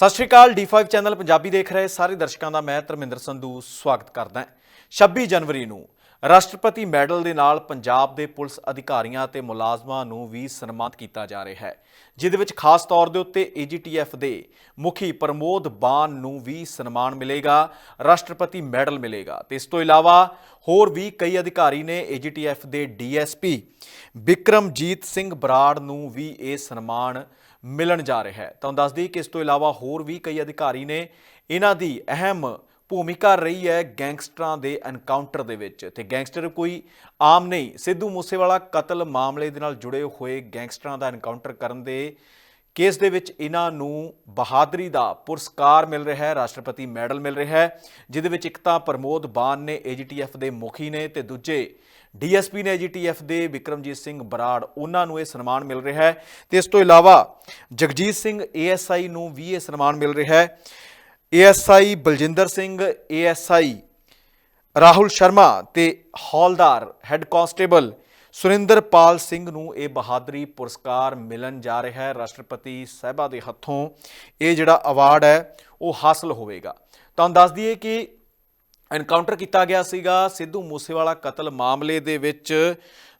ਸਤਿ ਸ਼੍ਰੀ ਅਕਾਲ D5 channel Punjabi ਦੇਖ ਰਹੇ ਸਾਰੇ ਦਰਸ਼ਕਾਂ ਦਾ ਮੈਂ ਧਰਮਿੰਦਰ ਸੰਧੂ ਸਵਾਗਤ ਕਰਦਾ ਹਾਂ। 26 ਜਨਵਰੀ ਨੂੰ ਰਾਸ਼ਟਰਪਤੀ ਮੈਡਲ ਦੇ ਨਾਲ ਪੰਜਾਬ ਦੇ ਪੁਲਿਸ ਅਧਿਕਾਰੀਆਂ ਤੇ ਮੁਲਾਜ਼ਮਾਂ ਨੂੰ ਵੀ ਸਨਮਾਨਿਤ ਕੀਤਾ ਜਾ ਰਿਹਾ ਹੈ, ਜਿਹਦੇ ਵਿੱਚ ਖਾਸ ਤੌਰ ਦੇ ਉੱਤੇ AGTF ਦੇ ਮੁਖੀ ਪ੍ਰਮੋਦ ਬਾਨ ਨੂੰ ਵੀ ਸਨਮਾਨ ਮਿਲੇਗਾ, ਰਾਸ਼ਟਰਪਤੀ ਮੈਡਲ ਮਿਲੇਗਾ। ਤੇ ਇਸ ਤੋਂ ਇਲਾਵਾ ਹੋਰ ਵੀ ਕਈ ਅਧਿਕਾਰੀ ਨੇ AGTF ਦੇ DSP ਵਿਕਰਮਜੀਤ ਸਿੰਘ ਬਰਾੜ ਨੂੰ ਵੀ ਇਹ ਸਨਮਾਨ ਮਿਲਣ ਜਾ ਰਿਹਾ ਹੈ। ਤੁਹਾਨੂੰ ਦੱਸ ਦਈਏ ਕਿ ਇਸ ਤੋਂ ਇਲਾਵਾ ਹੋਰ ਵੀ ਕਈ ਅਧਿਕਾਰੀ ਨੇ ਇਹਨਾਂ ਦੀ ਅਹਿਮ ਭੂਮਿਕਾ ਰਹੀ ਹੈ ਗੈਂਗਸਟਰਾਂ ਦੇ ਐਨਕਾਊਂਟਰ ਦੇ ਵਿੱਚ। ਤੇ ਗੈਂਗਸਟਰ ਕੋਈ ਆਮ ਨਹੀਂ, ਸਿੱਧੂ ਮੂਸੇਵਾਲਾ ਕਤਲ ਮਾਮਲੇ ਦੇ ਨਾਲ ਜੁੜੇ ਹੋਏ ਗੈਂਗਸਟਰਾਂ ਦਾ ਐਨਕਾਊਂਟਰ ਕਰਨ ਦੇ ਕੇਸ ਦੇ ਵਿੱਚ ਇਹਨਾਂ ਨੂੰ ਬਹਾਦਰੀ ਦਾ ਪੁਰਸਕਾਰ ਮਿਲ ਰਿਹਾ ਹੈ, ਰਾਸ਼ਟਰਪਤੀ ਮੈਡਲ ਮਿਲ ਰਿਹਾ ਹੈ, ਜਿਹਦੇ ਵਿੱਚ ਇੱਕ ਤਾਂ ਪ੍ਰਮੋਦ ਬਾਨ ਨੇ AGTF ਦੇ ਮੁਖੀ ਨੇ ਤੇ ਦੂਜੇ ਡੀਐਸਪੀ ਨੇ AGTF ਦੇ ਵਿਕਰਮਜੀਤ ਸਿੰਘ ਬਰਾੜ, ਉਹਨਾਂ ਨੂੰ ਇਹ ਸਨਮਾਨ ਮਿਲ ਰਿਹਾ ਹੈ। ਤੇ ਇਸ ਤੋਂ ਇਲਾਵਾ ਜਗਜੀਤ ਸਿੰਘ ASI ਨੂੰ ਵੀ ਇਹ ਸਨਮਾਨ ਮਿਲ ਰਿਹਾ ਹੈ। ASI ਬਲਜਿੰਦਰ ਸਿੰਘ ASI ਰਾਹੁਲ ਸ਼ਰਮਾ ਤੇ ਹੌਲਦਾਰ ਹੈੱਡ ਕਾਂਸਟੇਬਲ ਸੁਰਿੰਦਰਪਾਲ ਸਿੰਘ ਨੂੰ ਇਹ ਬਹਾਦਰੀ ਪੁਰਸਕਾਰ ਮਿਲਣ ਜਾ ਰਿਹਾ ਹੈ। ਰਾਸ਼ਟਰਪਤੀ ਸਾਹਿਬਾ ਦੇ ਹੱਥੋਂ ਇਹ ਜਿਹੜਾ ਅਵਾਰਡ ਹੈ, ਉਹ ਹਾਸਲ ਹੋਵੇਗਾ। ਤੁਹਾਨੂੰ ਦੱਸ ਦਈਏ ਕਿ ਐਨਕਾਊਂਟਰ ਕੀਤਾ ਗਿਆ ਸੀਗਾ। ਸਿੱਧੂ ਮੂਸੇਵਾਲਾ ਕਤਲ ਮਾਮਲੇ ਦੇ ਵਿੱਚ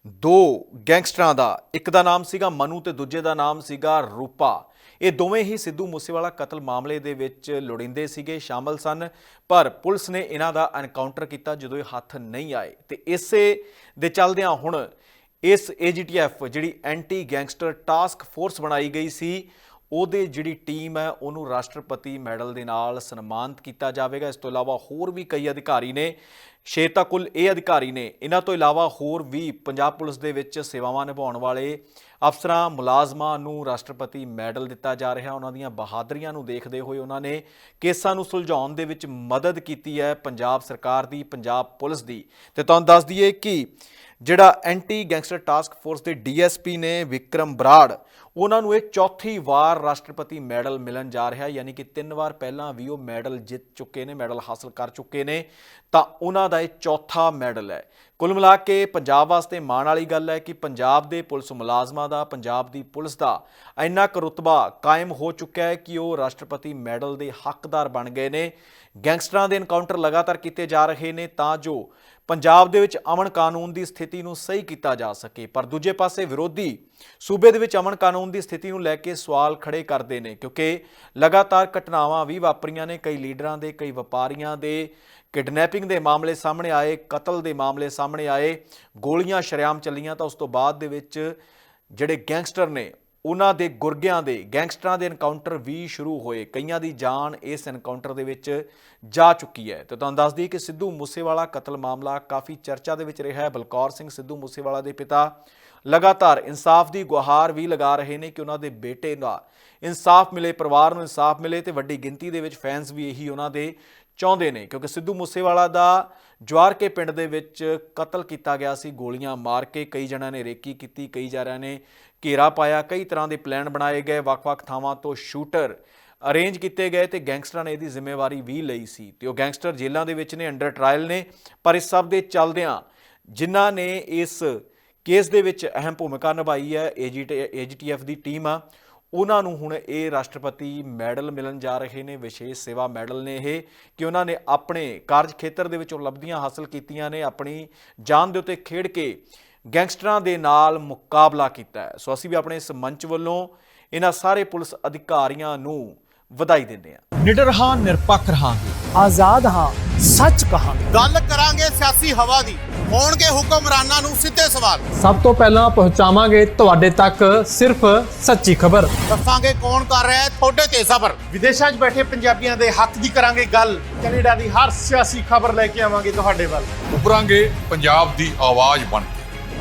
ਦੋ ਗੈਂਗਸਟਰਾਂ ਦਾ, ਇੱਕ ਦਾ ਨਾਮ ਸੀਗਾ ਮਨੂ ਤੇ ਦੂਜੇ ਦਾ ਨਾਮ ਸੀਗਾ ਰੂਪਾ। ਇਹ ਦੋਵੇਂ ਹੀ ਸਿੱਧੂ ਮੂਸੇਵਾਲਾ ਕਤਲ ਮਾਮਲੇ ਦੇ ਵਿੱਚ ਲੋੜਿੰਦੇ ਸੀਗੇ, ਸ਼ਾਮਲ ਸਨ, ਪਰ ਪੁਲਿਸ ਨੇ ਇਹਨਾਂ ਦਾ ਐਨਕਾਊਂਟਰ ਕੀਤਾ ਜਦੋਂ ਇਹ ਹੱਥ ਨਹੀਂ ਆਏ। ਤੇ ਇਸੇ ਦੇ ਚੱਲਦਿਆਂ ਹੁਣ ਇਸ AGTF ਜਿਹੜੀ ਐਂਟੀ ਗੈਂਗਸਟਰ ਟਾਸਕ ਫੋਰਸ ਬਣਾਈ ਗਈ ਸੀ ਉਹਦੇ ਜਿਹੜੀ ਟੀਮ ਹੈ, ਉਹਨੂੰ ਰਾਸ਼ਟਰਪਤੀ ਮੈਡਲ ਦੇ ਨਾਲ ਸਨਮਾਨਿਤ ਕੀਤਾ ਜਾਵੇਗਾ। ਇਸ ਤੋਂ ਇਲਾਵਾ ਹੋਰ ਵੀ ਕਈ ਅਧਿਕਾਰੀ ਨੇ ਛੇ ਤਾਂ ਕੁੱਲ ਇਹ ਅਧਿਕਾਰੀ ਨੇ, ਇਹਨਾਂ ਤੋਂ ਇਲਾਵਾ ਹੋਰ ਵੀ ਪੰਜਾਬ ਪੁਲਿਸ ਦੇ ਵਿੱਚ ਸੇਵਾਵਾਂ ਨਿਭਾਉਣ ਵਾਲੇ ਅਫਸਰਾਂ, ਮੁਲਾਜ਼ਮਾਂ ਨੂੰ ਰਾਸ਼ਟਰਪਤੀ ਮੈਡਲ ਦਿੱਤਾ ਜਾ ਰਿਹਾ। ਉਹਨਾਂ ਦੀਆਂ ਬਹਾਦਰੀਆਂ ਨੂੰ ਦੇਖਦੇ ਹੋਏ ਉਹਨਾਂ ਨੇ ਕੇਸਾਂ ਨੂੰ ਸੁਲਝਾਉਣ ਦੇ ਵਿੱਚ ਮਦਦ ਕੀਤੀ ਹੈ ਪੰਜਾਬ ਸਰਕਾਰ ਦੀ, ਪੰਜਾਬ ਪੁਲਿਸ ਦੀ। ਤੇ ਤੁਹਾਨੂੰ ਦੱਸ ਦਈਏ ਕਿ ਜਿਹੜਾ ਐਂਟੀ ਗੈਂਗਸਟਰ ਟਾਸਕ ਫੋਰਸ ਦੇ ਡੀਐਸਪੀ ਨੇ ਵਿਕਰਮ ਬਰਾੜ ਉਹਨਾਂ ਨੂੰ ਇਹ ਚੌਥੀ ਵਾਰ ਰਾਸ਼ਟਰਪਤੀ ਮੈਡਲ ਮਿਲਣ ਜਾ ਰਿਹਾ, ਯਾਨੀ ਕਿ ਤਿੰਨ ਵਾਰ ਪਹਿਲਾਂ ਵੀ ਉਹ ਮੈਡਲ ਜਿੱਤ ਚੁੱਕੇ ਨੇ, ਮੈਡਲ ਹਾਸਲ ਕਰ ਚੁੱਕੇ ਨੇ, ਤਾਂ ਉਹਨਾਂ ਦਾ ਇਹ ਚੌਥਾ ਮੈਡਲ ਹੈ। ਕੁੱਲ ਮਿਲਾ ਕੇ ਪੰਜਾਬ ਵਾਸਤੇ ਮਾਣ ਵਾਲੀ ਗੱਲ ਹੈ ਕਿ ਪੰਜਾਬ ਦੇ ਪੁਲਿਸ ਮੁਲਾਜ਼ਮਾਂ ਦਾ, ਪੰਜਾਬ ਦੀ ਪੁਲਿਸ ਦਾ ਇੰਨਾ ਕੁ ਰੁਤਬਾ ਕਾਇਮ ਹੋ ਚੁੱਕਿਆ ਹੈ ਕਿ ਉਹ ਰਾਸ਼ਟਰਪਤੀ ਮੈਡਲ ਦੇ ਹੱਕਦਾਰ ਬਣ ਗਏ ਨੇ। ਗੈਂਗਸਟਰਾਂ ਦੇ ਐਨਕਾਊਂਟਰ ਲਗਾਤਾਰ ਕੀਤੇ ਜਾ ਰਹੇ ਨੇ ਤਾਂ ਜੋ ਪੰਜਾਬ ਦੇ ਵਿੱਚ ਅਮਨ ਕਾਨੂੰਨ ਦੀ ਸਥਿਤੀ ਨੂੰ ਸਹੀ ਕੀਤਾ ਜਾ ਸਕੇ। ਪਰ ਦੂਜੇ ਪਾਸੇ ਵਿਰੋਧੀ ਸੂਬੇ ਦੇ ਵਿੱਚ ਅਮਨ ਕਾਨੂੰਨ ਦੀ ਸਥਿਤੀ ਨੂੰ ਲੈ ਕੇ ਸਵਾਲ ਖੜੇ ਕਰਦੇ ਨੇ, ਕਿਉਂਕਿ ਲਗਾਤਾਰ ਘਟਨਾਵਾਂ ਵੀ ਵਾਪਰੀਆਂ ਨੇ, ਕਈ ਲੀਡਰਾਂ ਦੇ, ਕਈ ਵਪਾਰੀਆਂ ਦੇ। ਕਿਡਨੈਪਿੰਗ ਦੇ ਮਾਮਲੇ ਸਾਹਮਣੇ ਆਏ, ਕਤਲ ਦੇ ਮਾਮਲੇ ਸਾਹਮਣੇ ਆਏ, ਗੋਲੀਆਂ ਸ਼ਰੇਆਮ ਚੱਲੀਆਂ ਤਾਂ ਉਸ ਤੋਂ ਬਾਅਦ ਦੇ ਵਿੱਚ ਜਿਹੜੇ ਗੈਂਗਸਟਰ ਨੇ ਉਹਨਾਂ ਦੇ ਗੁਰਗਿਆਂ ਦੇ, ਗੈਂਗਸਟਰਾਂ ਦੇ ਐਨਕਾਊਂਟਰ ਵੀ ਸ਼ੁਰੂ ਹੋਏ। ਕਈਆਂ ਦੀ ਜਾਨ ਇਸ ਐਨਕਾਊਂਟਰ ਦੇ ਵਿੱਚ ਜਾ ਚੁੱਕੀ ਹੈ। ਤੇ ਤੁਹਾਨੂੰ ਦੱਸ ਦਈਏ ਕਿ ਸਿੱਧੂ ਮੂਸੇਵਾਲਾ ਕਤਲ ਮਾਮਲਾ ਕਾਫੀ ਚਰਚਾ ਦੇ ਵਿੱਚ ਰਿਹਾ ਹੈ। ਬਲਕੌਰ ਸਿੰਘ ਸਿੱਧੂ ਮੂਸੇਵਾਲਾ ਦੇ ਪਿਤਾ ਲਗਾਤਾਰ ਇਨਸਾਫ ਦੀ ਗੁਹਾਰ ਵੀ ਲਗਾ ਰਹੇ ਨੇ ਕਿ ਉਹਨਾਂ ਦੇ ਬੇਟੇ ਦਾ ਇਨਸਾਫ ਮਿਲੇ, ਪਰਿਵਾਰ ਨੂੰ ਇਨਸਾਫ ਮਿਲੇ ਤੇ ਵੱਡੀ ਗਿਣਤੀ ਦੇ ਵਿੱਚ ਫੈਨਸ ਵੀ ਇਹੀ ਉਹਨਾਂ ਦੇ ਚਾਹੁੰਦੇ ਨੇ। ਕਿਉਂਕਿ ਸਿੱਧੂ ਮੂਸੇਵਾਲਾ ਦਾ ਜਵਾਰ ਪਿੰਡ ਦੇ ਵਿੱਚ ਕਤਲ ਕੀਤਾ ਗਿਆ ਸੀ। ਗੋਲੀਆਂ ਮਾਰ ਕੇ ਕਈ ਜਣਾਂ ਨੇ ਰੇਕੀ ਕੀਤੀ, ਕਈ ਜਣਾਂ ਨੇ ਘੇਰਾ ਪਾਇਆ, ਕਈ ਤਰ੍ਹਾਂ ਦੇ ਪਲਾਨ ਬਣਾਏ ਗਏ, ਵੱਖ-ਵੱਖ ਥਾਵਾਂ ਤੋਂ ਸ਼ੂਟਰ ਅਰੇਂਜ ਕੀਤੇ ਗਏ ਤੇ ਗੈਂਗਸਟਰਾਂ ਨੇ ਇਹਦੀ ਜ਼ਿੰਮੇਵਾਰੀ ਵੀ ਲਈ ਸੀ। ਤੇ ਉਹ ਗੈਂਗਸਟਰ ਜੇਲ੍ਹਾਂ ਦੇ ਵਿੱਚ ਨੇ, ਅੰਡਰ ਟ੍ਰਾਇਲ ਨੇ, ਪਰ ਇਸ ਸਭ ਦੇ ਚੱਲਦਿਆਂ ਜਿਨ੍ਹਾਂ ਨੇ ਇਸ ਕੇਸ ਦੇ ਵਿੱਚ ਅਹਿਮ ਭੂਮਿਕਾ ਨਿਭਾਈ ਹੈ ਏਜੀਟੀਐਫ ਦੀ ਟੀਮ ਆ, ਉਹਨਾਂ ਨੂੰ ਹੁਣ ਇਹ ਰਾਸ਼ਟਰਪਤੀ ਮੈਡਲ ਮਿਲਣ ਜਾ ਰਹੇ ਨੇ, ਵਿਸ਼ੇਸ਼ ਸੇਵਾ ਮੈਡਲ ਨੇ ਇਹ, ਕਿ ਉਹਨਾਂ ਨੇ ਆਪਣੇ ਕਾਰਜ ਖੇਤਰ ਦੇ ਵਿੱਚ ਉਪਲਬਧੀਆਂ ਹਾਸਲ ਕੀਤੀਆਂ ਨੇ, ਆਪਣੀ ਜਾਨ ਦੇ ਉੱਤੇ ਖੇਡ ਕੇ ਗੈਂਗਸਟਰਾਂ ਦੇ ਨਾਲ ਮੁਕਾਬਲਾ ਕੀਤਾ ਹੈ। ਸੋ ਅਸੀਂ ਵੀ ਆਪਣੇ ਇਸ ਮੰਚ ਵੱਲੋਂ ਇਹਨਾਂ ਸਾਰੇ ਪੁਲਿਸ ਅਧਿਕਾਰੀਆਂ ਨੂੰ ਵਧਾਈ ਦਿੰਦੇ ਹਾਂ। ਨਿਡਰ ਹਾਂ ਨਿਰਪੱਖ ਰਹਾਂਗੇ। ਆਜ਼ਾਦ ਹਾਂ ਸੱਚ ਕਹਾਂਗੇ। ਗੱਲ ਕਰਾਂਗੇ ਸਿਆਸੀ ਹਵਾ ਦੀ। ਹੋਣਗੇ ਹੁਕਮਰਾਨਾਂ ਨੂੰ ਸਿੱਧੇ ਸਵਾਲ। ਸਭ ਤੋਂ ਪਹਿਲਾਂ ਪਹੁੰਚਾਵਾਂਗੇ ਤੁਹਾਡੇ ਤੱਕ ਸਿਰਫ ਸੱਚੀ ਖਬਰ। ਦੱਸਾਂਗੇ ਕੌਣ ਕਰ ਰਿਹਾ ਹੈ ਤੁਹਾਡੇ ਤੇ ਸਬਰ। ਵਿਦੇਸ਼ਾਂ 'ਚ ਬੈਠੇ ਪੰਜਾਬੀਆਂ ਦੇ ਹੱਕ ਦੀ ਕਰਾਂਗੇ ਗੱਲ। ਕੈਨੇਡਾ ਦੀ ਹਰ ਸਿਆਸੀ ਖਬਰ ਲੈ ਕੇ ਆਵਾਂਗੇ ਤੁਹਾਡੇ ਵੱਲ। ਉਭਰਾਂਗੇ ਪੰਜਾਬ ਦੀ ਆਵਾਜ਼ ਬਣ ਕੇ।